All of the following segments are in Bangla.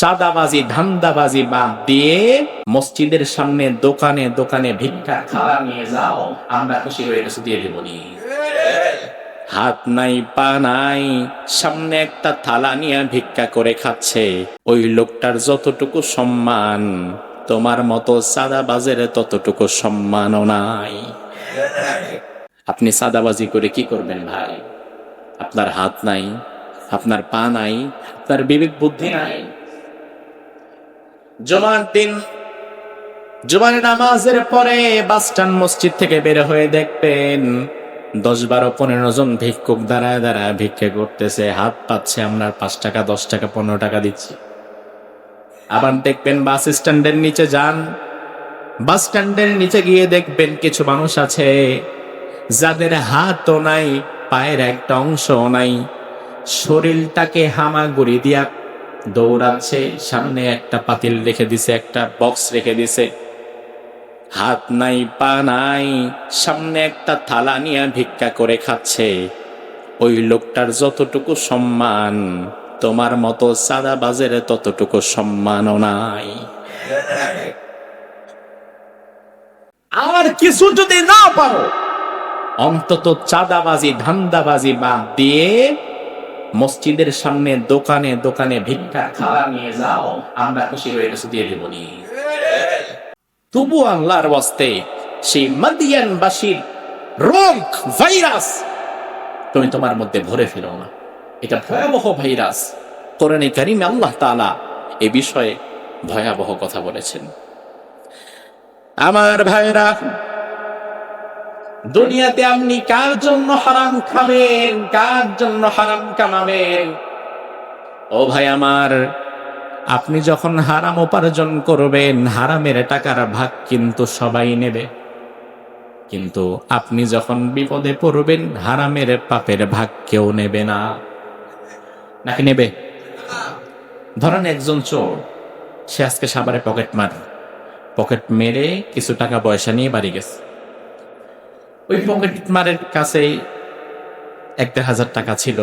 চাঁদাবাজি, ধান্দাবাজি বাদ দিয়ে মসজিদের সামনে দোকানে দোকানে ভিক্ষা খাওয়া নিয়ে যাও, আমরা খুশি হয়ে কিছু দিয়ে দেবনি। হাত নাই, পা নাই, সামনে একটা থালা নিয়ে ভিক্ষা করে খাচ্ছে। ওই লোকটার যতটুকু সম্মান, তোমার মতো সাদাবাজের ততটুকু সম্মানও নাই। আপনি সাদাবাজি করে কি করবেন ভাই? আপনার হাত নাই, আপনার পা নাই, আপনার বিবেক বুদ্ধি নাই। জমার দিন, জুমার নামাজের পরে বাস স্ট্যান্ড মসজিদ থেকে বের হয়ে দেখবেন দশ বারো পনেরো জন ভিক্ষুক দাঁড়ায় দাঁড়ায় ভিক্ষে করতেছে, হাত পাচ্ছে আমরা পাঁচ টাকা, দশ টাকা, পনেরো টাকা দিচ্ছি। আবার দেখবেন বাস স্ট্যান্ডের নিচে যান, বাস স্ট্যান্ডের নিচে গিয়ে দেখবেন কিছু মানুষ আছে, যাদের হাতও নাই, পায়ের একটা অংশও নাই, শরীরটাকে হামাগুড়ি দিয়া দৌড়াচ্ছে সামনে একটা পাতিল রেখে দিছে একটা বক্স রেখে দিছে। হাত নাই পা নাই সামনে একটা থালা নিয়ে ভিক্ষা করে খাচ্ছে। ওই লোকটার যতটুকু সম্মান তোমার মতো সাদা বাজের ততটুকু সম্মানও নাই। আর কিছু যদি না পারো অন্তত চাঁদাবাজি ধান্দাবাজি বাদ দিয়ে মসজিদের সামনে দোকানে দোকানে ভিক্ষা খাওয়া নিয়ে যাও, আমরা খুশি হয়ে কিছু দিয়ে দেবনি। তবু আল্লাহর বস্তে সেই মাদিয়ানবাসীর রোগ ভাইরাস তুমি তোমার মধ্যে ভরে ফেলো না। এটা ভয়াবহ ভাইরাস। কোরআনে কারিমে আল্লাহ তালা এ বিষয়ে ভয়াবহ কথা বলেছেন। আমার ভাইরা দুনিয়াতে আপনি কার জন্য হারাম খাবেন? কার জন্য হারাম কামাবেন? ও ভাই আমার, আপনি যখন হারাম উপার্জন করবেন, হারামের টাকার ভাগ কিন্তু সবাই নেবে। কিন্তু আপনি যখন বিপদে পড়বেন, হারামের পাপের ভাগ কেউ নেবে না। নাকি নেবে? ধরেন একজন চোর, সে আজকে সাবারে পকেট মার। পকেট মেরে কিছু টাকা পয়সা নিয়ে বাড়ি গেছে। ওই পকেট মারের কাছে এক দেড় হাজার টাকা ছিল।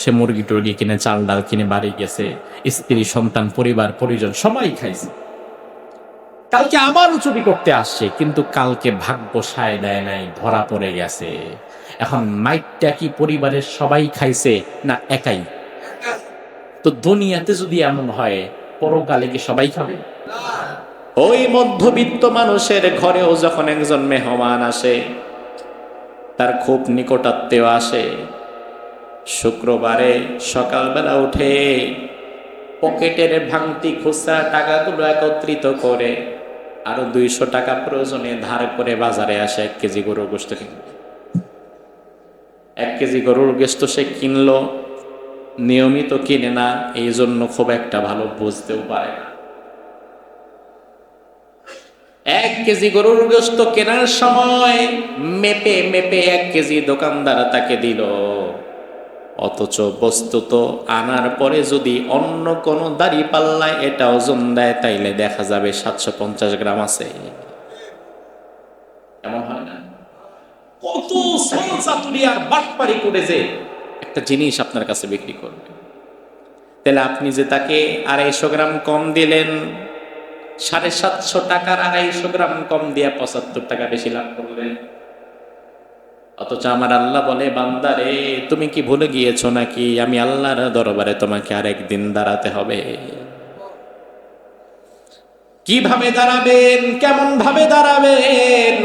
সে মুরগি টুরগি কিনে, চাল ডাল কিনে বাড়ি গেছে। স্ত্রী, সন্তান, পরিবার, পরিজন সবাই খাইছে। কালকে আবারও চুরি করতে আসছে, কিন্তু কালকে ভাগ্য সায় দেয় নাই, ধরা পড়ে গেছে। এখন মাইকটা কি পরিবারের সবাই খাইছে? না, একাই। তো দুনিয়াতে যদি এমন হয়, পরকালে কি সবাই খাবে? ওই মধ্যবিত্ত মানুষের ঘরেও যখন একজন মেহমান আসে তার খুব নিকটাত্মীয় আসে। শুক্রবারে সকালবেলা উঠে পকেটের ভাঙতি খুচরা টাকাগুলো একত্রিত করে আরও দুইশো টাকা প্রয়োজনে ধার করে বাজারে আসে এক কেজি গরুর গোস্ত কিনবে এক কেজি গরুর গোস্ত সে কিনলো, নিয়মিত কিনে না এই জন্য খুব একটা ভালো বুঝতেও পারে না। এক কেজি গরুর গোস্ত কেনার সময় মেপে মেপে এক কেজি দোকানদার তাকে দিল। অথচ বস্তুত আনার পরে যদি অন্য কোনো দাড়ি পাল্লায় এটা ওজন দেয়, তাইলে দেখা যাবে সাতশো পঞ্চাশ গ্রাম আছে। এমন হয় না? কত চাতুরিয়ার বাটপারি করে যে একটা জিনিস আপনার কাছে বিক্রি করবে। তাহলে আপনি যে তাকে আড়াইশো গ্রাম কম দিলেন সাড়ে সাতশো টাকার আড়াইশো গ্রাম কম দিয়া পঁচাত্তর টাকা বেশি লাভ করলেন। অথচ আমার আল্লাহ বলে বান্দারে তুমি কি ভুলে গিয়েছো নাকি? আমি আল্লাহর দরবারে তোমাকে আরেকদিন দাঁড়াতে হবে। কীভাবে দাঁড়াবেন? কেমন ভাবে দাঁড়াবেন?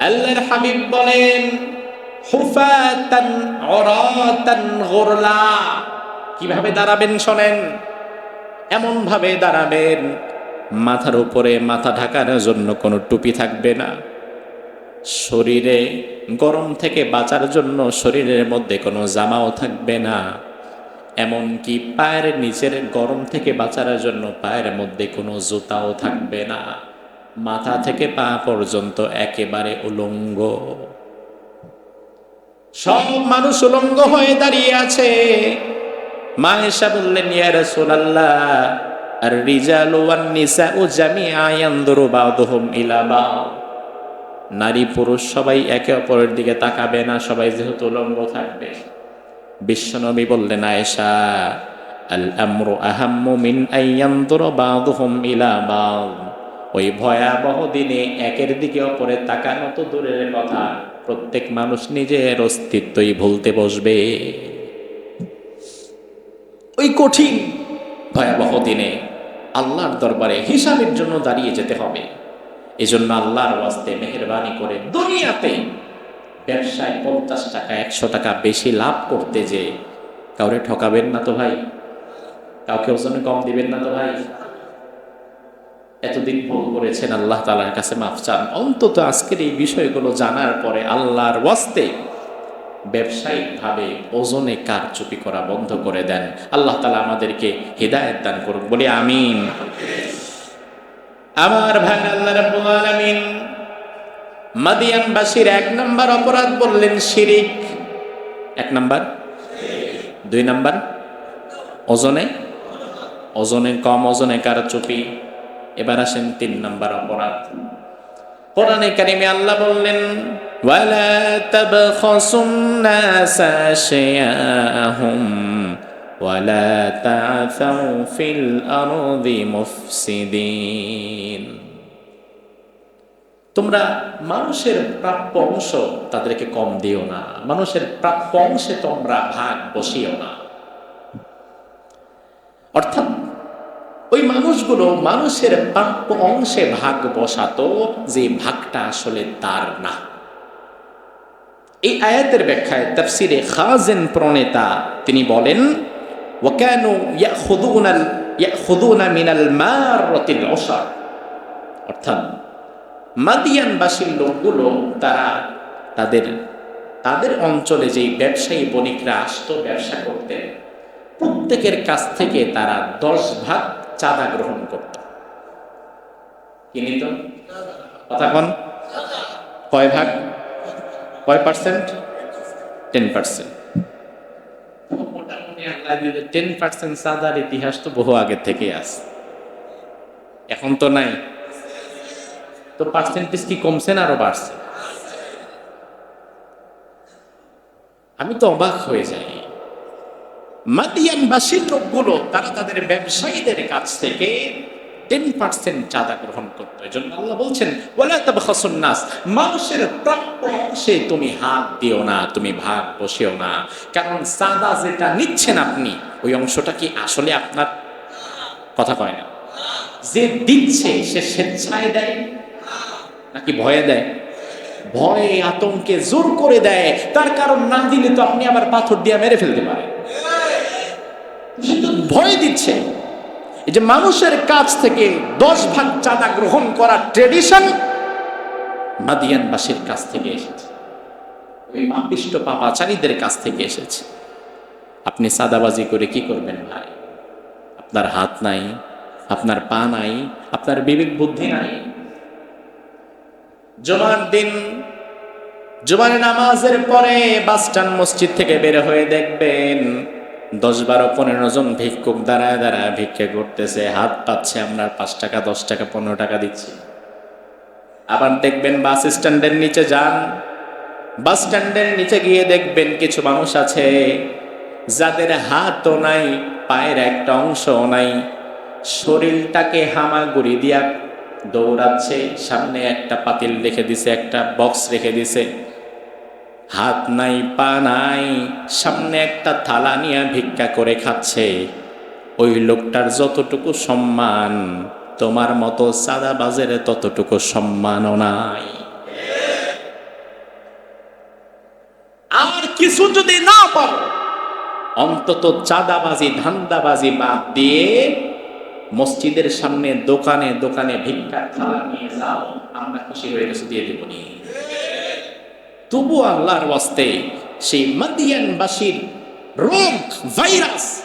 আল্লাহর হাবিব বলেন হুফাতান উরাতান গুরলা। কীভাবে দাঁড়াবেন শোনেন? এমন ভাবে দাঁড়াবেন, মাথার উপরে মাথা ঢাকার জন্য কোনো টুপি থাকবে না। শরীরে, গরম থেকে বাঁচার জন্য শরীরের মধ্যে কোনো জামাও থাকবে না। এমনকি পায়ের নিচের গরম থেকে বাঁচার জন্য পায়ের মধ্যে কোনো জুতাও থাকবে না। মাথা থেকে পা পর্যন্ত একেবারে উলঙ্গ। সব মানুষ উলঙ্গ হয়ে দাঁড়িয়ে আছে। মা এসা বললেন, ইয়া রাসূলুল্লাহ আর রিজালু ওয়ান নিসাউ জামিআ ইয়ানদুরু বা'দুহুম ইলা নারী পুরুষ সবাই একে অপরের দিকে তাকাবে না, সবাই যেহেতু উলঙ্গ থাকবে। বিশ্বনবী বললেন, আয়েশা আল আমরু আহাম্মু মিন আইয়ানদুর বাদুহুম ইলা বাদ। ওই ভয়াবহ দিনে একের দিকে অপরে তাকানো তো দূরের কথা। প্রত্যেক মানুষ নিজের অস্তিত্বই ভুলতে বসবে। ওই কঠিন, ভয়াবহ দিনে আল্লাহর দরবারে হিসাবের জন্য দাঁড়িয়ে যেতে হবে। এজন্য আল্লাহর ওয়াস্তে মেহরবানি করে দুনিয়াতে ব্যবসায় পঞ্চাশ টাকা, একশো টাকা বেশি লাভ করতে যে কাউরে ঠকাবেন না তো ভাই? কাউকে ওজনে কম দিবেন না তো ভাই? এতদিন ভুল করেছেন আল্লাহ তালার কাছে মাফ চান। অন্তত আজকের এই বিষয়গুলো জানার পরে আল্লাহর ওয়াস্তে ব্যবসায়িকভাবে ওজনে কারচুপি করা বন্ধ করে দেন। আল্লাহ তালা আমাদেরকে হৃদায়ত দান করুন বলি আমিন। আমার ভাই আল্লাহ আলামিন মাদিয়ানবাসীর এক নম্বর অপরাধ বললেন শিরিক। এক নম্বর। দুই নম্বর। ওজনে? ওজনে কম, ওজনে কার চুপি এবার আসেন তিন নম্বর অপরাধ। কোরআনে কারিমে আল্লাহ বললেন ওয়ালা তাবখাসুন নাস আশিয়াহুম ওয়ালা তাআসাউ ফিল আরদি মুফসিদিন তোমরা মানুষের প্রাপ্য অংশ তাদেরকে কম দিও না। মানুষের প্রাপ্য অংশে তোমরা ভাগ বসিও না। অর্থাৎ ওই মানুষগুলো মানুষের প্রাপ্য অংশে ভাগ বসাতো যে ভাগটা আসলে তার না। এই আয়াতের ব্যাখ্যায় তাফসিরে খাজেন প্রণেতা তিনি বলেন, ওয়াকানু ইয়াখুদুনাল, ইয়াখুদুনা মিনাল মাররাতিল উসার অর্থাৎ মাদিয়ানবাসীর লোকগুলো তারা তাদের তাদের অঞ্চলে যেই ব্যবসায়ী বণিকরা আসতো ব্যবসা করতে, প্রত্যেকের কাছ থেকে তারা দশ ভাগ চাঁদা গ্রহণ করত। কি নিত? কথা কন। কয় ভাগ? কয় percent ten percent ten percent চাঁদার ইতিহাস তো বহু আগে থেকে আছে। এখন তো নাই। তো পার্সেন্টেজ কি কমছে না আরও বাড়ছে? আমি তো অবাক হয়ে যাই। মাদিয়ানবাসীর লোকগুলো, তারা তাদের ব্যবসায়ীদের কাছ থেকে টেন পার্সেন্ট চাঁদা গ্রহণ করতো। এই জন্য আল্লাহ বলছেন ওলা তবে নাস। মানুষের প্রাপ্য অংশে তুমি হাত দিও না, তুমি ভাগ বসেও না। কারণ চাঁদা যেটা নিচ্ছেন আপনি, ওই অংশটা কি আসলে আপনার? কথা কয় না। যে দিচ্ছে, সে স্বেচ্ছায় দেয়? নাকি ভয়ে দেয়? ভয়ে আতঙ্কে জোর করে দেয়। তার কারণ না দিলে তো আপনি আবার পাথর দিয়ে মেরে ফেলতে পারেন। ভয় দিচ্ছে। এই যে মানুষের কাছ থেকে দশ ভাগ চাঁদা গ্রহণ করার ট্রেডিশন মাদিয়ানবাসীর কাছ থেকে এসেছে। ওই পাপিষ্ট পাপাচারীদের কাছ থেকে এসেছে। আপনি সাদাবাজি করে কি করবেন ভাই? আপনার হাত নাই, আপনার পা নাই, আপনার বিবেক বুদ্ধি নাই। জমার দিন, জুমার নামাজের পরে বাস স্ট্যান্ড মসজিদ থেকে বের হয়ে দেখবেন দশ বারো, পনেরো জন ভিক্ষুক দাঁড়ায় দাঁড়ায় ভিক্ষে করতেছে, হাত পাচ্ছে আমরা, পাঁচ টাকা, দশ টাকা, পনেরো টাকা দিচ্ছি। আবার দেখবেন বাস স্ট্যান্ডের নিচে যান, বাস স্ট্যান্ডের নিচে গিয়ে দেখবেন কিছু মানুষ আছে, যাদের হাতও নাই, পায়ের একটা অংশও নাই। শরীরটাকে হামাগুড়ি দিয়া দৌড়াচ্ছে, সামনে একটা পাতিল রেখে দিছে, একটা বক্স রেখে দিছে। হাত নাই পা নাই সামনে একটা থালা নিয়ে ভিক্ষা করে খাচ্ছে। ওই লোকটার যতটুকু সম্মান তোমার মতো সাদা বাজারে ততটুকু সম্মানও নাই। আর কিছু যদি না পারো অন্তত চাঁদাবাজি ধান্দাবাজি বাদ দিয়ে মসজিদের সামনে দোকানে দোকানে ভিক্ষার থালা নিয়ে যাও আমরা খুশি হয়ে গেছে দিয়ে দেবো নি। তবু আল্লাহর ওয়াস্তে সেই মাদিয়ানবাসীর রোগ ভাইরাস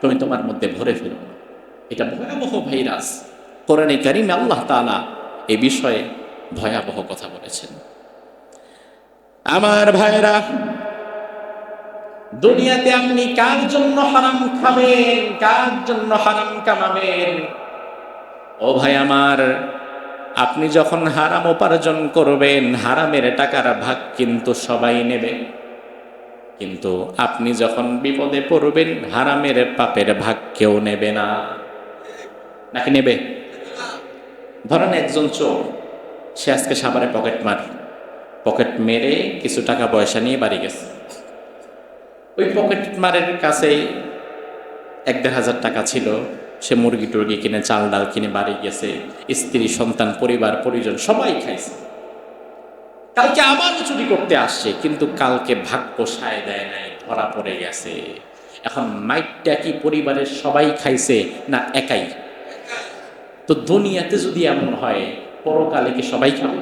তুমি তোমার মধ্যে ভরে ফেলো। এটা ভয়াবহ ভাইরাস। কোরআনে কারিমে আল্লাহ তাআলা এ বিষয়ে ভয়াবহ কথা বলেছেন। আমার ভাইরা দুনিয়াতে আপনি কার জন্য হারাম খাবেন, কার জন্য হারাম কামাবেন? ও ভাই আমার আপনি যখন হারাম উপার্জন করবেন, হারামের টাকার ভাগ কিন্তু সবাই নেবে। কিন্তু আপনি যখন বিপদে পড়বেন, হারামের পাপের ভাগ কেউ নেবে না। নাকি নেবে? ধরেন একজন চোর, সে আজকে সাবারে পকেট মার, পকেট মেরে কিছু টাকা পয়সা নিয়ে বাড়ি গেছে। ওই পকেট মারের কাছে এক দেড় হাজার টাকা ছিল। সে মুরগি টুরগি কিনে, চাল ডাল কিনে বাড়ি গেছে, স্ত্রী, সন্তান, পরিবার, পরিজন সবাই খাইছে। কালকে আবার চুরি করতে আসছে, কিন্তু কালকে ভাগ্য সায় দেয় নাই, ধরা পড়ে গেছে। এখন মাইটটা কি পরিবারের সবাই খাইছে না একাই? তো দুনিয়াতে যদি এমন হয়, পরকালে কি সবাই খাবে?